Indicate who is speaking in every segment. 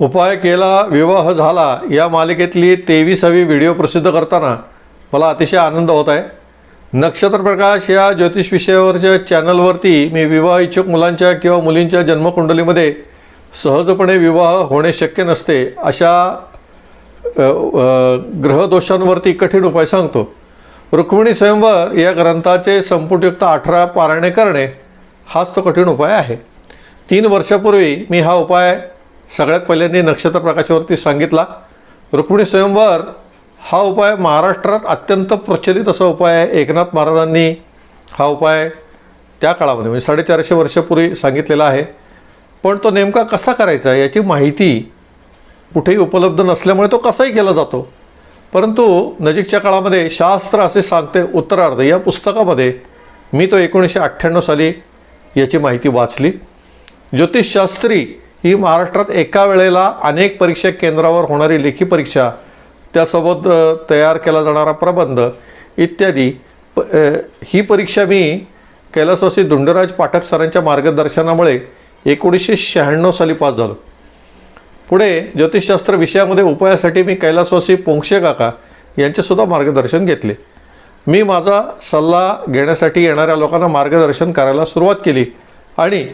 Speaker 1: उपाय केला विवाह झाला या मालिकेतली तेविसावी व्हिडिओ प्रसिद्ध करताना मला अतिशय आनंद होत आहे. नक्षत्र प्रकाश या ज्योतिष विषयावरच्या चॅनलवरती मी विवाह इच्छुक मुलांच्या किंवा मुलींच्या जन्मकुंडलीमध्ये सहजपणे विवाह होणे शक्य नसते अशा ग्रहदोषांवरती कठीण उपाय सांगतो. रुक्मिणी स्वयंवर या ग्रंथाचे संपुटयुक्त अठरा पारायणे करणे हाच तो कठीण उपाय आहे. तीन वर्षापूर्वी मी हा उपाय सगळ्यात पहिल्यांदा नक्षत्र प्रकाशावरती सांगितला. रुक्मिणी स्वयंवर हा उपाय महाराष्ट्रात अत्यंत प्रचलित असा उपाय आहे. एकनाथ महाराजांनी हा उपाय त्या काळामध्ये म्हणजे साडेचारशे वर्षापूर्वी सांगितलेला आहे. पण तो नेमका कसा करायचा याची माहिती कुठेही उपलब्ध नसल्यामुळे तो कसाही केला जातो. परंतु नजीकच्या काळामध्ये शास्त्र असे सांगते उत्तरार्ध. या पुस्तकामध्ये मी तो एकोणीसशे अठ्ठ्याण्णव साली याची माहिती वाचली. ज्योतिषशास्त्री ही महाराष्ट्रात एका वेळेला अनेक परीक्षा केंद्रावर होणारी लेखी परीक्षा त्यासोबत तयार केला जाणारा प्रबंध इत्यादी. प ही परीक्षा मी कैलासवासी धुंडराज पाठक सरांच्या मार्गदर्शनामुळे एकोणीसशे शहाण्णव साली पास झालो. पुढे ज्योतिषशास्त्र विषयामध्ये उपायासाठी मी कैलासवासी पोंक्षे काका यांचेसुद्धा मार्गदर्शन घेतले. मी माझा सल्ला घेण्यासाठी येणाऱ्या लोकांना मार्गदर्शन करायला सुरुवात केली आणि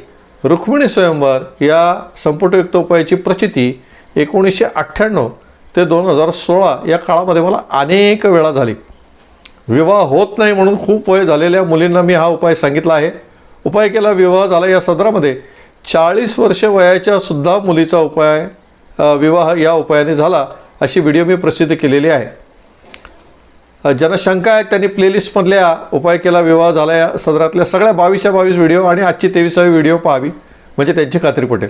Speaker 1: रुक्मिणी स्वयंवर या संपुटयुक्त उपायाची प्रचिती एकोणीसशे अठ्ठ्याण्णव ते दोन हजार सोळा या काळामध्ये मला अनेक वेळा झाली. विवाह होत नाही म्हणून खूप वय झालेल्या मुलींना मी हा उपाय सांगितला आहे. उपाय केला विवाह झाला या सदरामध्ये. चाळीस वर्ष वयाच्या सुद्धा मुलीचा उपाय विवाह या उपायाने झाला अशी व्हिडिओ मी प्रसिद्ध केलेली आहे. ज्यांना शंका आहे त्यांनी प्लेलिस्टमधल्या उपाय केला विवाह झाला या सदरातल्या सगळ्या बावीसच्या बावीस व्हिडिओ आणि आजची तेविसावी व्हिडिओ पाहावी म्हणजे त्यांची खात्री पटेल.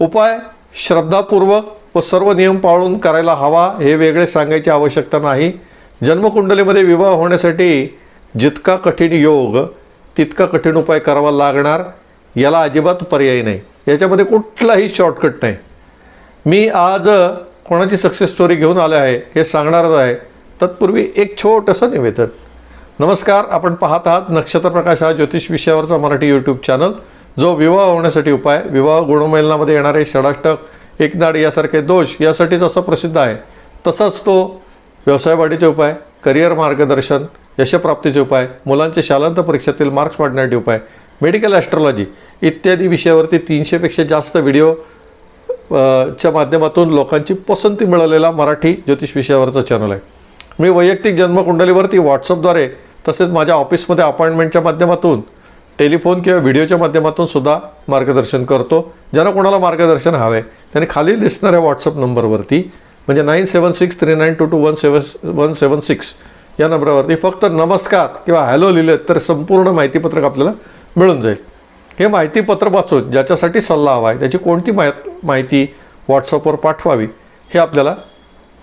Speaker 1: उपाय श्रद्धापूर्वक व सर्व नियम पाळून करायला हवा हे वेगळे सांगायची आवश्यकता नाही. जन्मकुंडलीमध्ये विवाह होण्यासाठी जितका कठीण योग तितका कठीण उपाय करावा लागणार याला अजिबात पर्याय नाही. याच्यामध्ये कुठलाही शॉर्टकट नाही. मी आज कोणाची सक्सेस स्टोरी घेऊन आले आहे हे सांगणारच आहे. तत्पूर्वी एक छोटंसं निवेदन. नमस्कार आपण पाहत आहात नक्षत्र प्रकाश हा ज्योतिष विषयावरचा मराठी यूट्यूब चॅनल जो विवाह होण्यासाठी उपाय विवाह गुणमेलनामध्ये येणारे षडाष्टक एकनाड यासारखे दोष यासाठी जसं प्रसिद्ध आहे तसाच तो व्यवसाय वाढीचे उपाय करिअर मार्गदर्शन यशप्राप्तीचे उपाय मुलांचे शालांत परीक्षेतील मार्क्स वाढण्याचे उपाय मेडिकल ॲस्ट्रॉलॉजी इत्यादी विषयावरती तीनशेपेक्षा जास्त व्हिडिओ च्या माध्यमातून लोकांची पसंती मिळालेला मराठी ज्योतिष विषयावरचा चॅनल आहे. मी वैयक्तिक जन्मकुंडलीवरती व्हॉट्सअपद्वारे तसेच माझ्या ऑफिसमध्ये अपॉइंटमेंटच्या माध्यमातून टेलिफोन किंवा व्हिडिओच्या माध्यमातून सुद्धा मार्गदर्शन करतो. ज्यांना कोणाला मार्गदर्शन हवे त्यांनी खाली दिसणाऱ्या व्हॉट्सअप नंबरवरती म्हणजे nine seven six three nine two two one seven one seven six या नंबरवरती फक्त नमस्कार किंवा हॅलो लिहिलं तर संपूर्ण माहितीपत्रक आपल्याला मिळून जाईल. हे माहितीपत्र वाचून ज्याच्यासाठी सल्ला हवा आहे त्याची कोणती माहि माहिती व्हॉट्सअपवर पाठवावी हे आपल्याला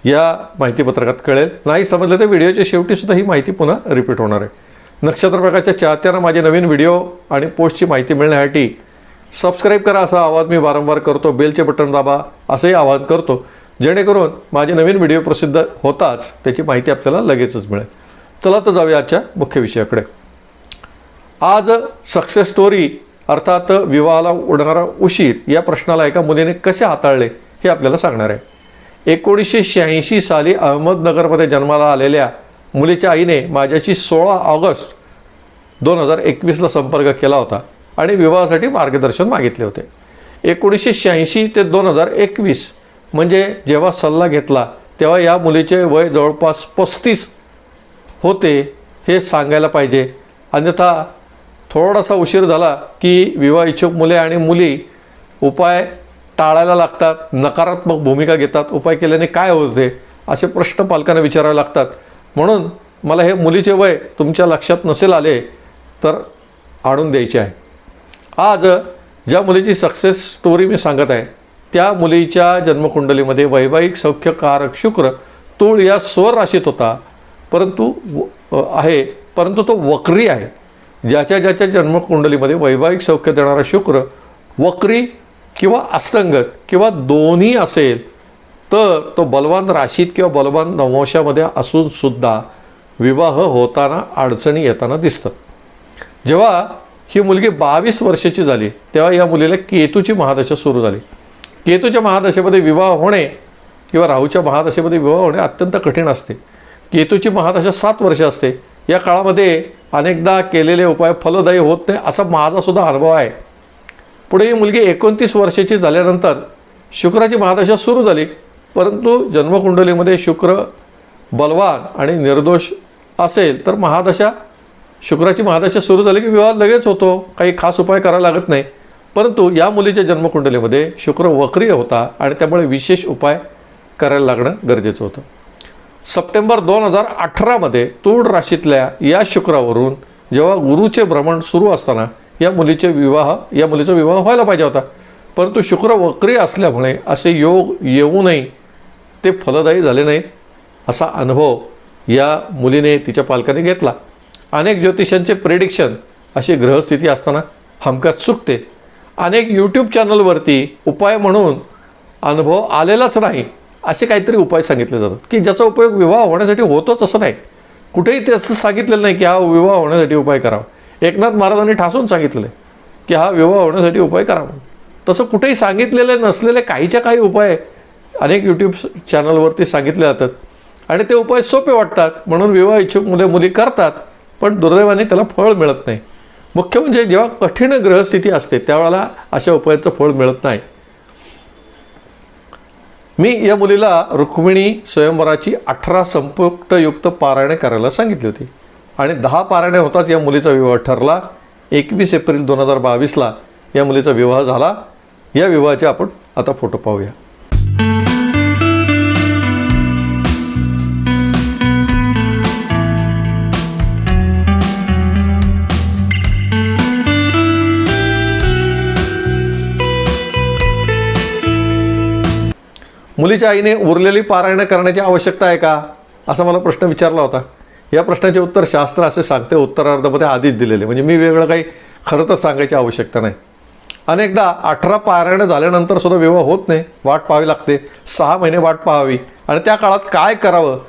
Speaker 1: या माहितीपत्रकात कळेल. नाही समजलं तर व्हिडिओच्या शेवटीसुद्धा ही माहिती पुन्हा रिपीट होणार आहे. नक्षत्र प्रकारच्या चाहत्यांना माझे नवीन व्हिडिओ आणि पोस्टची माहिती मिळण्यासाठी सबस्क्राईब करा असा आवाज मी वारंवार करतो. बेलचे बटन दाबा असंही आवाहन करतो. जेणेकरून माझे नवीन व्हिडिओ प्रसिद्ध होताच त्याची माहिती आपल्याला लगेचच मिळेल. चला तर जाऊया आजच्या मुख्य विषयाकडे. आज सक्सेस स्टोरी अर्थात विवाहाला उडणारा उशीर या प्रश्नाला एका मुलीने कसे हाताळले हे आपल्याला सांगणार आहे. एकोणीसशे शहाऐंशी साली अहमदनगरमध्ये जन्माला आलेल्या मुलीच्या आईने माझ्याशी सोळा ऑगस्ट दोन हजार एकवीसला संपर्क केला होता आणि विवाहासाठी मार्गदर्शन मागितले होते. एकोणीसशे शहाऐंशी ते दोन हजार एकवीस म्हणजे जेव्हा सल्ला घेतला तेव्हा या मुलीचे वय जवळपास पस्तीस होते हे सांगायला पाहिजे. अन्यथा थोडासा उशीर झाला की विवाह इच्छुक मुले आणि मुली उपाय टाळायला लागतात नकारात्मक भूमिका घेतात. उपाय केल्याने काय होते असे प्रश्न पालकांना विचारावे लागतात. म्हणून मला हे मुलीचे वय तुमच्या लक्षात नसेल आले तर आणून द्यायचे आहे. आज ज्या मुलीची सक्सेस स्टोरी मी सांगत आहे त्या मुलीच्या जन्मकुंडलीमध्ये वैवाहिक सौख्यकारक शुक्र तूळ या स्वर राशीत होता. परंतु व- आहे परंतु तो वक्री आहे. ज्याच्या ज्याच्या जन्मकुंडलीमध्ये वैवाहिक सौख्य देणारा शुक्र वक्री किंवा अस्तंगत किंवा दोन्ही असेल तर तो बलवान राशीत किंवा बलवान नवंशामध्ये असूनसुद्धा विवाह होताना अडचणी येताना दिसतात. जेव्हा ही मुलगी बावीस वर्षाची झाली तेव्हा या मुलीला केतूची महादशा सुरू झाली. केतूच्या महादशेमध्ये विवाह होणे किंवा राहूच्या महादशेमध्ये विवाह होणे अत्यंत कठीण असते. केतूची महादशा सात वर्ष असते. या काळामध्ये अनेकदा केलेले उपाय फलदायी होत नाही असा माझासुद्धा अनुभव आहे. पुढे ही मुलगी एकोणतीस वर्षाची झाल्यानंतर शुक्राची महादशा सुरू झाली परंतु जन्मकुंडलीमध्ये शुक्र बलवान आणि निर्दोष असेल तर महादशा शुक्राची महादशा सुरू झाली की विवाह लगेच होतो काही खास उपाय करायला लागत नाही. परंतु या मुलीच्या जन्मकुंडलीमध्ये शुक्र वक्रिय होता आणि त्यामुळे विशेष उपाय करायला लागणं गरजेचं होतं. सप्टेंबर दोन हजार अठरामध्ये तूळ राशीतल्या या शुक्रावरून जेव्हा गुरुचे भ्रमण सुरू असताना या मुलीचे विवाह या मुलीचा विवाह व्हायला पाहिजे होता. परंतु शुक्र वक्री असल्यामुळे असे योग येऊनही ते फलदायी झाले नाहीत असा अनुभव या मुलीने तिच्या पालकाने घेतला. अनेक ज्योतिषांचे प्रेडिक्शन अशी ग्रहस्थिती असताना हमखास चुकते. अनेक यूट्यूब चॅनलवरती उपाय म्हणून अनुभव आलेलाच नाही. असे काहीतरी उपाय सांगितले जातात. की ज्याचा उपयोग विवाह होण्यासाठी होतोच असं नाही. कुठेही ते असं सांगितलेलं नाही की हा विवाह होण्यासाठी उपाय करावा. एकनाथ महाराजांनी ठासून सांगितलेलं की हा विवाह होण्यासाठी उपाय करावा. तसं कुठेही सांगितलेले नसलेले काहीच्या काही उपाय अनेक यूट्यूब चॅनलवरती सांगितले जातात. आणि ते उपाय सोपे वाटतात. म्हणून विवाह इच्छुक मुले मुली करतात. पण दुर्दैवाने त्याला फळ मिळत नाही. मुख्य म्हणजे जेव्हा कठीण ग्रहस्थिती असते त्यावेळेला अशा उपायाचं फळ मिळत नाही. मी या मुलीला रुक्मिणी स्वयंवराची अठरा संपुक्तयुक्त पारायणे करायला सांगितली होती. आणि दहा पारायणे होताच या मुलीचा विवाह ठरला. एकवीस एप्रिल दोन हजार बावीसला या मुलीचा विवाह झाला. या विवाहाचे आपण आता फोटो पाहूया. मुलीच्या आईने उरलेली पारायणं करण्याची आवश्यकता आहे का? असा मला प्रश्न विचारला होता. या प्रश्नाचे उत्तर शास्त्र असे सांगते उत्तरार्धामध्ये आधीच दिलेले. म्हणजे मी वेगळं काही खरं तर सांगायची आवश्यकता नाही. अनेकदा अठरा पारायणं झाल्यानंतर सुद्धा विवाह होत नाही. वाट पाहावी लागते. सहा महिने वाट पाहावी. आणि त्या काळात काय करावं?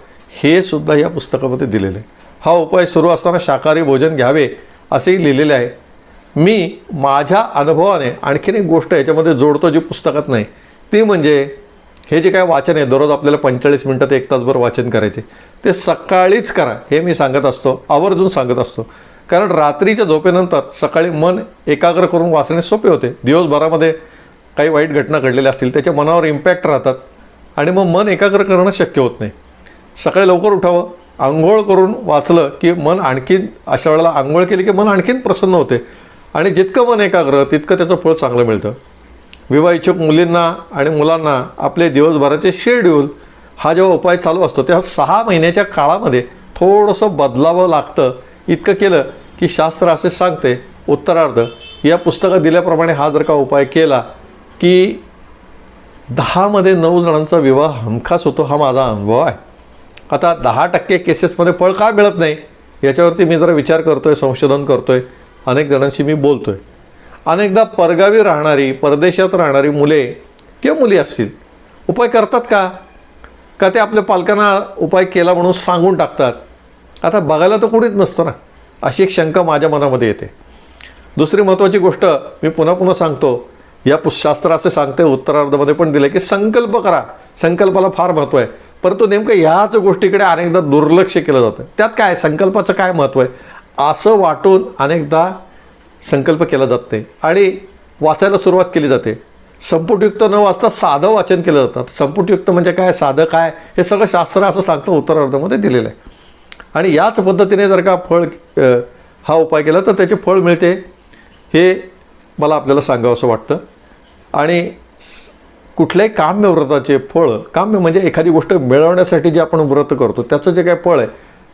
Speaker 1: हे सुद्धा या पुस्तकामध्ये दिलेलं. आहे हा उपाय सुरू असताना शाकाहारी भोजन घ्यावे असेही लिहिलेले आहे. मी माझ्या अनुभवाने आणखीन एक गोष्ट याच्यामध्ये जोडतो जी पुस्तकात नाही. ती म्हणजे हे जे काय वाचन आहे दररोज आपल्याला पंचेचाळीस मिनटात एक तासभर वाचन करायचे ते सकाळीच करा हे मी सांगत असतो आवर्जून सांगत असतो. कारण रात्रीच्या झोपेनंतर सकाळी मन एकाग्र करून वाचणे सोपे होते. दिवसभरामध्ये काही वाईट घटना घडलेल्या असतील त्याच्या मनावर इम्पॅक्ट राहतात आणि मग मन एकाग्र करणं शक्य होत नाही. सकाळी लवकर उठावं आंघोळ करून वाचलं की मन आणखीन अशा वेळेला आंघोळ केली की मन आणखीन प्रसन्न होते. आणि जितकं मन एकाग्र तितकं त्याचं फळ चांगलं मिळतं. विवाह इच्छुक मुलींना आणि मुलांना आपले दिवसभराचे शेड्यूल हा जेव्हा उपाय चालू असतो तेव्हा सहा महिन्याच्या काळामध्ये थोडंसं बदलावं लागतं. इतकं केलं की शास्त्र असे सांगते उत्तरार्ध या पुस्तकात दिल्याप्रमाणे हा जर का उपाय केला की दहामध्ये नऊ जणांचा विवाह हमखास होतो हा माझा अनुभव आहे. आता दहा टक्के केसेसमध्ये फळ का मिळत नाही? याच्यावरती मी जरा विचार करतो आहे संशोधन करतो आहे अनेक जणांशी मी बोलतो आहे अनेकदा परगावी राहणारी परदेशात राहणारी मुले किंवा मुली असतील उपाय करतात का? का ते आपल्या पालकांना उपाय केला म्हणून सांगून टाकतात? आता बघायला तर कुणीच नसतं ना. अशी एक शंका माझ्या मनामध्ये येते. दुसरी महत्त्वाची गोष्ट मी पुन्हा पुन्हा सांगतो. या शास्त्राचे सांगते उत्तरार्धमध्ये पण दिले की संकल्प करा. संकल्पाला फार महत्त्व आहे. परंतु नेमकं ह्याच गोष्टीकडे अनेकदा दुर्लक्ष केलं जातं. त्यात काय संकल्पाचं काय महत्त्व आहे? असं वाटून अनेकदा संकल्प केला जात नाही. आणि वाचायला सुरुवात केली जाते. संपुटयुक्त न वाचता साधं वाचन केलं जातं. संपुटयुक्त म्हणजे काय? साधं काय? हे सगळं शास्त्र असं सांगतं उत्तरार्धामध्ये दिलेलं आहे. आणि याच पद्धतीने जर का फळ हा उपाय केला तर त्याचे फळ मिळते. हे मला आपल्याला सांगावं असं वाटतं. आणि कुठल्याही काम्य व्रताचे फळ काम्य म्हणजे एखादी गोष्ट मिळवण्यासाठी जे आपण व्रत करतो त्याचं जे काय फळ आहे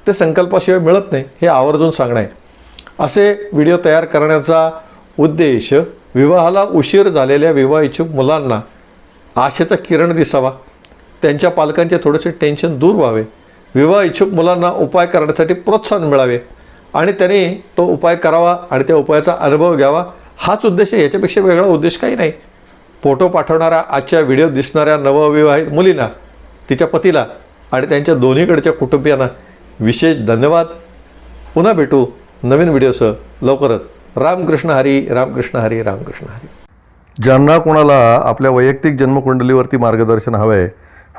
Speaker 1: ते संकल्पाशिवाय मिळत नाही हे आवर्जून सांगणं आहे. असे व्हिडिओ तयार करण्याचा उद्देश विवाहाला उशीर झालेल्या विवाह इच्छुक मुलांना आशेचा किरण दिसावा. त्यांच्या पालकांचे थोडेसे टेन्शन दूर व्हावे. विवाह इच्छुक मुलांना उपाय करण्यासाठी प्रोत्साहन मिळावे आणि त्यांनी तो उपाय करावा आणि त्या उपायाचा अनुभव घ्यावा. हाच उद्देश आहे. याच्यापेक्षा वेगळा उद्देश काही नाही. फोटो पाठवणाऱ्या आजच्या व्हिडिओ दिसणाऱ्या नवविवाहित मुलींना तिच्या पतीला आणि त्यांच्या दोन्हीकडच्या कुटुंबियांना विशेष धन्यवाद. पुन्हा भेटू. नवीन व्हिडिओसह लवकरच रामकृष्ण हरी रामकृष्ण हरी रामकृष्ण हरी. ज्यांना कोणाला आपल्या वैयक्तिक जन्मकुंडलीवरती मार्गदर्शन हवं आहे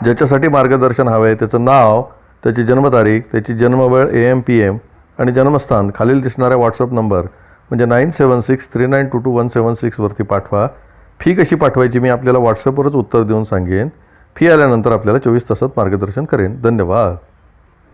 Speaker 1: ज्याच्यासाठी मार्गदर्शन हवं आहे त्याचं नाव त्याची जन्मतारीख त्याची जन्मवेळ ए एम पी एम आणि जन्मस्थान खालील दिसणाऱ्या व्हॉट्सअप नंबर म्हणजे nine seven six three nine two two one seven सिक्सवरती पाठवा. फी कशी पाठवायची मी आपल्याला व्हॉट्सअपवरच उत्तर देऊन सांगेन. फी आल्यानंतर आपल्याला चोवीस तासात मार्गदर्शन करेन. धन्यवाद.